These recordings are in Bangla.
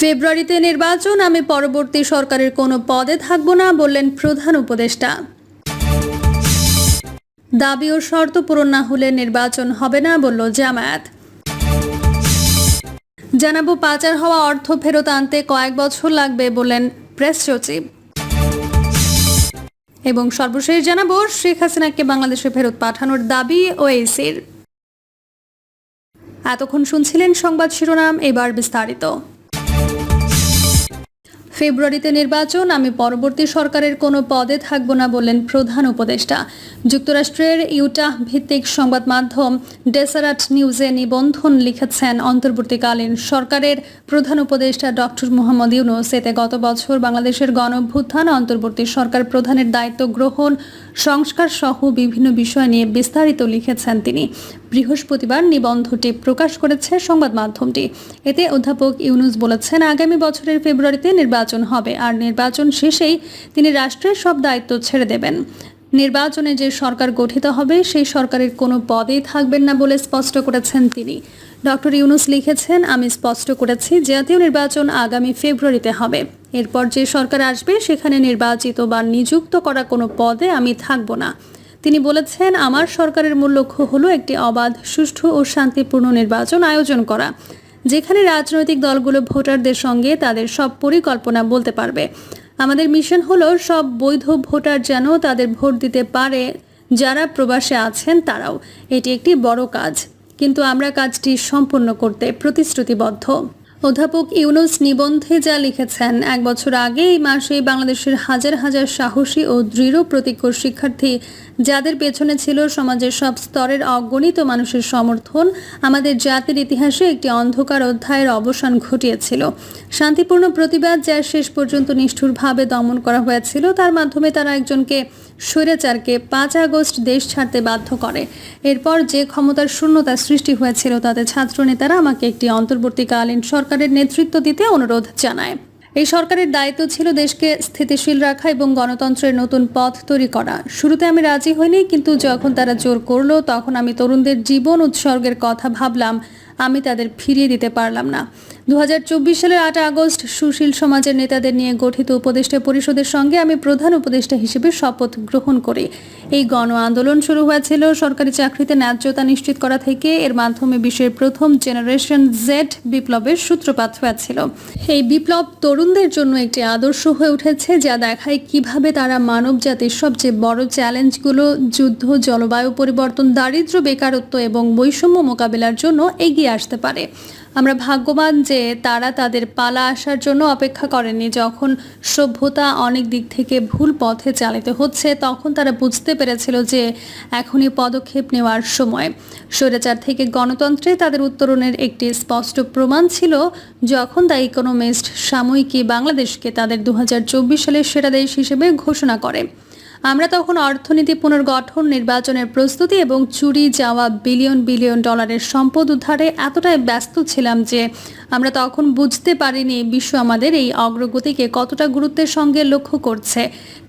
ফেব্রুয়ারিতে নির্বাচন, আমি পরবর্তী সরকারের কোনো পদে থাকব না, বললেন প্রধান উপদেষ্টা। দাবি ও শর্ত পূরণ না হলে নির্বাচন হবে না, বলল জামায়াত। জানাব পাচার হওয়া অর্থ ফেরত আনতে কয়েক বছর লাগবে, বললেন প্রেস সচিব। এবং সর্বশেষ জানাব, শেখ হাসিনাকে বাংলাদেশে ফেরত পাঠানোর দাবি ওএসির এতক্ষণ শুনছিলেন সংবাদ শিরোনাম, এবার বিস্তারিত। ফেব্রুয়ারিতে নির্বাচন আমি পরবর্তী সরকারের কোনো পদে থাকব না বললেন প্রধান উপদেষ্টা। যুক্তরাষ্ট্রের ইউটাহ ভিত্তিক সংবাদ মাধ্যম ডেসারাট নিউজে নিবন্ধন লিখেছেন অন্তর্বর্তীকালীন সরকারের প্রধান উপদেষ্টা ডক্টর মোহাম্মদ ইউনুস। এতে গত বছর বাংলাদেশের গণভ্যুত্থান, অন্তর্বর্তী সরকার প্রধানের দায়িত্ব গ্রহণ, সংস্কার সহ বিভিন্ন বিষয় নিয়ে বিস্তারিত লিখেছেন তিনি। বৃহস্পতিবার নিবন্ধটি প্রকাশ করেছে সংবাদ মাধ্যমটি। এতে অধ্যাপক ইউনুস বলেছেন, আগামী বছরের ফেব্রুয়ারিতে নির্বাচন হবে, আর নির্বাচন শেষেই তিনি রাষ্ট্রের সব দায়িত্ব ছেড়ে দেবেন। নির্বাচনে যে সরকার গঠিত হবে, সেই সরকারের কোনো পদেই থাকবেন না বলে স্পষ্ট করেছেন তিনি। ডক্টর ইউনুস লিখেছেন, আমি স্পষ্ট করেছি, জাতীয় নির্বাচন আগামী ফেব্রুয়ারিতে হবে। এরপর যে সরকার আসবে, সেখানে নির্বাচিত বা নিযুক্ত করা কোনো পদে আমি থাকব না। তিনি বলেছেন, আমার সরকারের মূল লক্ষ্য হলো একটি অবাধ, সুষ্ঠু ও শান্তিপূর্ণ নির্বাচন আয়োজন করা, যেখানে রাজনৈতিক দলগুলো ভোটারদের সঙ্গে তাদের সব পরিকল্পনা বলতে পারবে। আমাদের মিশন হলো সব বৈধ ভোটার যেন তাদের ভোট দিতে পারে। যারা প্রবাসে আছেন তারাও। এটি একটি বড় কাজ। কিন্তু আমরা কাজটি সম্পূর্ণ করতে প্রতিশ্রুতিবদ্ধ। অধ্যাপক ইউনুস নিবন্ধে যা লিখেছেন, এক বছর আগে এই মাসে বাংলাদেশের হাজার হাজার সাহসী ও দৃঢ় প্রতিজ্ঞ শিক্ষার্থী যাদের পেছনে ছিল সমাজের সব স্তরের অগণিত মানুষের সমর্থন, আমাদের জাতির ইতিহাসে একটি অন্ধকার অধ্যায়ের অবসান ঘটিয়েছিল। শান্তিপূর্ণ প্রতিবাদ যা শেষ পর্যন্ত নিষ্ঠুরভাবে দমন করা হয়েছিল, তার মাধ্যমে তারা একজনকে, স্বৈরাচারকে পাঁচ আগস্ট দেশ ছাড়তে বাধ্য করে। এরপর যে ক্ষমতার শূন্যতা সৃষ্টি হয়েছিল, তাতে ছাত্রনেতারা আমাকে একটি অন্তর্বর্তীকালীন সরকারের নেতৃত্ব দিতে অনুরোধ জানায়। এই সরকারের দায়িত্ব ছিল দেশকে স্থিতিশীল রাখা এবং গণতন্ত্রের নতুন পথ তৈরি করা। শুরুতে আমি রাজি হইনি, কিন্তু যখন তারা জোর করল, তখন আমি তরুণদের জীবন উৎসর্গের কথা ভাবলাম। আমি তাদের ফিরিয়ে দিতে পারলাম না। দু হাজার চব্বিশ সালের আট আগস্ট সুশীল সমাজের নেতাদের নিয়ে গঠিত উপদেষ্টা পরিষদের সঙ্গে আমি প্রধান উপদেষ্টা হিসেবে শপথ গ্রহণ করি। এই গণ আন্দোলন শুরু হয়েছিল সরকারি চাকরিতে ন্যায্যতা নিশ্চিত করা থেকে। এর মাধ্যমে বিশ্বের প্রথম জেনারেশন জেড বিপ্লবের সূত্রপাত হয়েছিল। এই বিপ্লব তরুণদের জন্য একটি আদর্শ হয়ে উঠেছে যা দেখায় কীভাবে তারা মানব জাতির সবচেয়ে বড় চ্যালেঞ্জগুলো, যুদ্ধ, জলবায়ু পরিবর্তন, দারিদ্র্য, বেকারত্ব এবং বৈষম্য মোকাবেলার জন্য এগিয়ে আসতে পারে। আমরা ভাগ্যবান যে তারা তাদের পালা আসার জন্য অপেক্ষা করেনি। যখন সভ্যতা অনেক দিক থেকে ভুল পথে চালিত হচ্ছে, তখন তারা বুঝতে পেরেছিল যে এখনই পদক্ষেপ নেওয়ার সময়। স্বৈরাচার থেকে গণতন্ত্রে তাদের উত্তরণের একটি স্পষ্ট প্রমাণ ছিল, যখন দ্য ইকোনমিস্ট সাময়িকী বাংলাদেশকে তাদের দু হাজার চব্বিশ সালের সেরা দেশ হিসেবে ঘোষণা করে। আমরা তখন অর্থনীতি পুনর্গঠন, নির্বাচনের প্রস্তুতি এবং চুরি যাওয়া বিলিয়ন বিলিয়ন ডলারের সম্পদ উদ্ধারে এতটাই ব্যস্ত ছিলাম যে আমরা তখন বুঝতে পারিনি বিশ্ব আমাদের এই অগ্রগতিকে কতটা গুরুত্বের সঙ্গে লক্ষ্য করছে।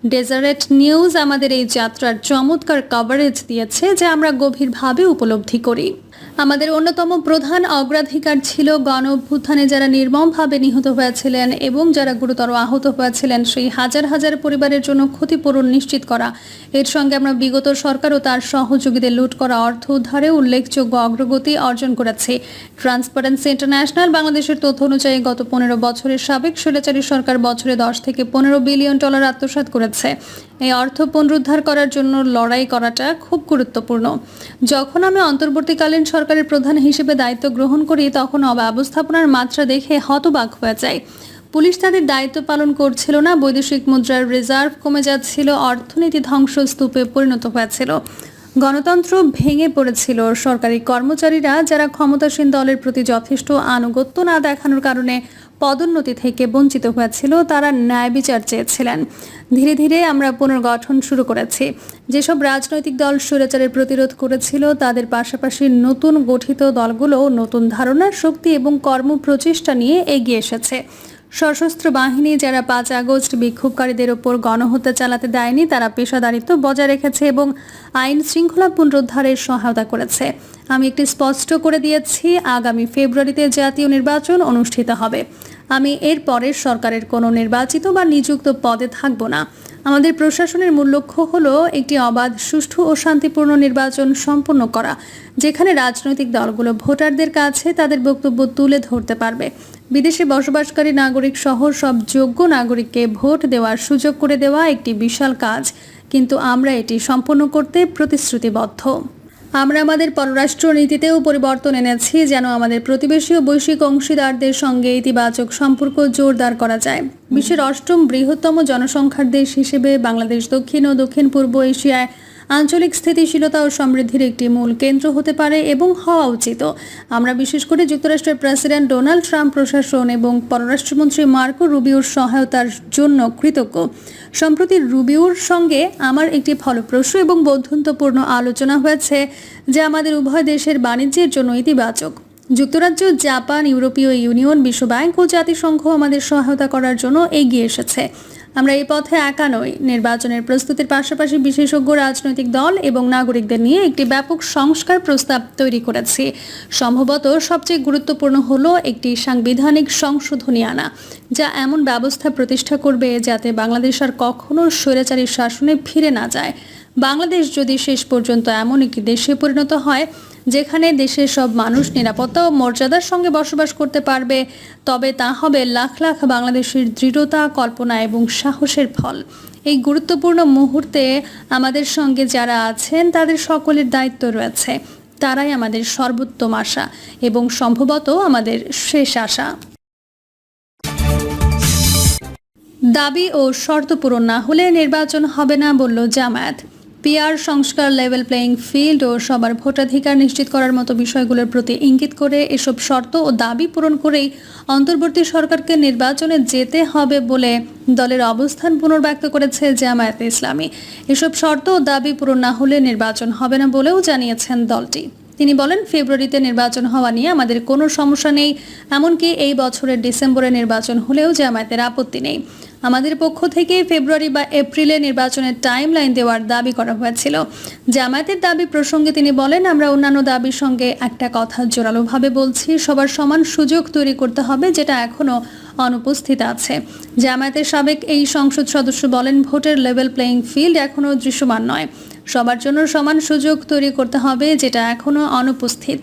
ডেজারেট নিউজ আমাদের এই যাত্রার চমৎকার কভারেজ দিয়েছে যা আমরা গভীরভাবে উপলব্ধি করি। আমাদের অন্যতম প্রধান অগ্রাধিকার ছিল গণ অভ্যুত্থানে যারা নির্মমভাবে নিহত হয়েছিলেন এবং যারা গুরুতর আহত হয়েছিলেন, সেই হাজার হাজার পরিবারের জন্য ক্ষতিপূরণ নিশ্চিত করা। এর সঙ্গে আমরা বিগত সরকার ও তার সহযোগীদের লুট করা অর্থ উদ্ধারে উল্লেখযোগ্য অগ্রগতি অর্জন করেছে। ট্রান্সপারেন্সি ইন্টারন্যাশনাল বাংলাদেশের তথ্য অনুযায়ী গত পনেরো বছরের সাবেক স্বৈরাচারী সরকার বছরে দশ থেকে পনেরো বিলিয়ন ডলার আত্মসাৎ করেছে। এই অর্থ পুনরুদ্ধার করার জন্য লড়াই করাটা খুব গুরুত্বপূর্ণ। যখন আমি অন্তর্বর্তীকালীন সরকারের প্রধান হিসেবে দায়িত্ব গ্রহণ করি তখন অব্যবস্থাপনার মাত্রা দেখে হতবাক হয়ে যায়। পুলিশ তাদের দায়িত্ব পালন করছিল না, বৈদেশিক মুদ্রার রিজার্ভ কমে যাচ্ছিল, অর্থনীতি ধ্বংসস্তূপে পরিণত হয়েছিল। গণতন্ত্র ভেঙে পড়েছিল। সরকারি কর্মচারীরা যারা ক্ষমতাসীন দলের প্রতি যথেষ্ট আনুগত্য না দেখানোর কারণে পদোন্নতি থেকে বঞ্চিত হয়েছিল, তারা ন্যায় বিচার চেয়েছিলেন। ধীরে ধীরে আমরা পুনর্গঠন শুরু করেছি। যেসব রাজনৈতিক দল স্বৈরাচারের প্রতিরোধ করেছিল, তাদের পাশাপাশি নতুন গঠিত দলগুলো নতুন ধারণা, শক্তি এবং কর্মপ্রচেষ্টা নিয়ে এগিয়ে এসেছে। সশস্ত্র বাহিনী যারা পাঁচ আগস্ট বিক্ষোভকারীদের ওপর গণহত্যা চালাতে দেয়নি, তারা পেশাদারিত্ব বজায় রেখেছে এবং আইন শৃঙ্খলা পুনরুদ্ধারের সহায়তা করেছে। আমি একটি স্পষ্ট করে দিয়েছি, আগামী ফেব্রুয়ারিতে জাতীয় নির্বাচন অনুষ্ঠিত হবে। আমি এর পরের সরকারের কোনো নির্বাচিত বা নিযুক্ত পদে থাকব না। আমাদের প্রশাসনের মূল লক্ষ্য হল একটি অবাধ, সুষ্ঠু ও শান্তিপূর্ণ নির্বাচন সম্পন্ন করা, যেখানে রাজনৈতিক দলগুলো ভোটারদের কাছে তাদের বক্তব্য তুলে ধরতে পারবে। বিদেশে বসবাসকারী নাগরিক সহ সব যোগ্য নাগরিককে ভোট দেওয়ার সুযোগ করে দেওয়া একটি বিশাল কাজ। কিন্তু আমরা এটি সম্পন্ন করতে প্রতিশ্রুতিবদ্ধ। আমরা আমাদের পররাষ্ট্র নীতিতেও পরিবর্তন এনেছি যেন আমাদের প্রতিবেশী ও বৈশ্বিক অংশীদারদের সঙ্গে ইতিবাচক সম্পর্ক জোরদার করা যায়। বিশ্বের অষ্টম বৃহত্তম জনসংখ্যার দেশ হিসেবে বাংলাদেশ দক্ষিণ ও দক্ষিণ পূর্ব এশিয়ায় আঞ্চলিক স্থিতিশীলতা ও সমৃদ্ধির একটি মূল কেন্দ্র হতে পারে এবং হওয়া উচিত। আমরা বিশেষ করে যুক্তরাষ্ট্রের প্রেসিডেন্ট ডোনাল্ড ট্রাম্প প্রশাসন এবং পররাষ্ট্রমন্ত্রী মার্কো রুবিওর সহায়তার জন্য কৃতজ্ঞ। সম্প্রতি রুবিওর সঙ্গে আমার একটি ফলপ্রসূ এবং বন্ধুত্বপূর্ণ আলোচনা হয়েছে, যা আমাদের উভয় দেশের বাণিজ্যের জন্য ইতিবাচক। যুক্তরাজ্য, জাপান, ইউরোপীয় ইউনিয়ন, বিশ্বব্যাংক ও জাতিসংঘ আমাদের সহায়তা করার জন্য এগিয়ে এসেছে। আমরা এই পথে একা নই। নির্বাচনের প্রস্তুতির পাশাপাশি বিশেষজ্ঞ রাজনৈতিক দল এবং নাগরিকদের নিয়ে একটি ব্যাপক সংস্কার প্রস্তাব তৈরি করেছি। সম্ভবত সবচেয়ে গুরুত্বপূর্ণ হলো একটি সাংবিধানিক সংশোধনী আনা, যা এমন ব্যবস্থা প্রতিষ্ঠা করবে যাতে বাংলাদেশ আর কখনো স্বৈরাচারী শাসনে ফিরে না যায়। বাংলাদেশ যদি শেষ পর্যন্ত এমন একটি দেশে পরিণত হয় যেখানে দেশের সব মানুষ নিরাপত্তা ও মর্যাদার সঙ্গে বসবাস করতে পারবে, তবে তা হবে লাখ লাখ বাংলাদেশের দৃঢ়তা, কল্পনা এবং সাহসের ফল। এই গুরুত্বপূর্ণ মুহূর্তে আমাদের সঙ্গে যারা আছেন, তাদের সকলের দায়িত্ব রয়েছে। তারাই আমাদের সর্বোত্তম আশা এবং সম্ভবত আমাদের শেষ আশা। দাবি ও শর্ত পূরণ না হলে নির্বাচন হবে না বলল জামায়াত। পিআর সংস্কার লেভেল প্লেয়িং ফিল্ড ও সবার ভোটাধিকার নিশ্চিত করার মতো বিষয়গুলোর প্রতি ইঙ্গিত করে এসব শর্ত ও দাবি পূরণ করেই অন্তর্বর্তী সরকারকে নির্বাচনে যেতে হবে বলে দলের অবস্থান পুনর্ব্যক্ত করেছে জামায়াত ইসলামী। এসব শর্ত ও দাবি পূরণ না হলে নির্বাচন হবে না বলেও জানিয়েছেন দলটি। তিনি বলেন, ফেব্রুয়ারিতে নির্বাচন হওয়া নিয়ে আমাদের কোনো সমস্যা নেই, এমনকি এই বছরের ডিসেম্বরে নির্বাচন হলেও জামায়াতের আপত্তি নেই। আমাদের পক্ষ থেকে ফেব্রুয়ারি বা এপ্রিলে নির্বাচনের টাইম লাইন দেওয়ার দাবি করা হয়েছিল। জামায়াতের দাবি প্রসঙ্গে তিনি বলেন, আমরা অন্যান্য দাবির সঙ্গে একটা কথা জোরালোভাবে বলছি, সবার সমান সুযোগ তৈরি করতে হবে যেটা এখনও অনুপস্থিত আছে। জামায়াতের সাবেক এই সংসদ সদস্য বলেন, ভোটের লেভেল প্লেইং ফিল্ড এখনও দৃশ্যমান নয়। সবার জন্য সমান সুযোগ তৈরি করতে হবে, যেটা এখনও অনুপস্থিত।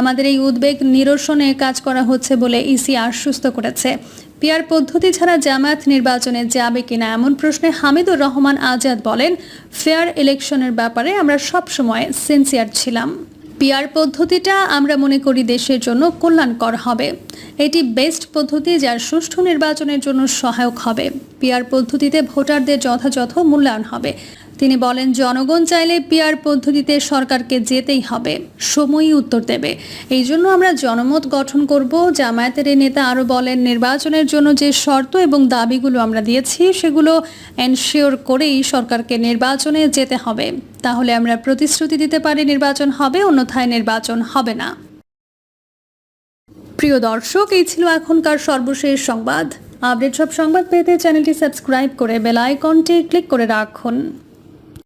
আমাদের এই উদ্বেগ নিরসনে কাজ করা হচ্ছে বলে ইসি আশ্বস্ত করেছে। পিয়ার পদ্ধতি ছাড়া জামায়াত নির্বাচনে যাবে কিনা এমন প্রশ্নে হামিদুর রহমান আজাদ বলেন, ফেয়ার ইলেকশনের ব্যাপারে আমরা সবসময় সিনসিয়ার ছিলাম। পিয়ার পদ্ধতিটা আমরা মনে করি দেশের জন্য কল্যাণকর হবে। এটি বেস্ট পদ্ধতি যার সুষ্ঠু নির্বাচনের জন্য সহায়ক হবে। পিয়ার পদ্ধতিতে ভোটারদের যথাযথ মূল্যায়ন হবে। তিনি বলেন, জনগণ চাইলে পিয়ার পদ্ধতিতে সরকারকে যেতেই হবে, সময়ই উত্তর দেবে। এই জন্য আমরা জনমত গঠন করব। জামায়াতের এই নেতা আরও বলেন, নির্বাচনের জন্য যে শর্ত এবং দাবিগুলো আমরা দিয়েছি, সেগুলো এনশিওর করেই সরকারকে নির্বাচনে যেতে হবে। তাহলে আমরা প্রতিশ্রুতি দিতে পারি নির্বাচন হবে, অন্যথায় নির্বাচন হবে না। প্রিয় দর্শক, এই ছিল এখনকার সর্বশেষ সংবাদ। আপডেট সব সংবাদ পেতে চ্যানেলটি সাবস্ক্রাইব করে বেল আইকনটি ক্লিক করে রাখুন।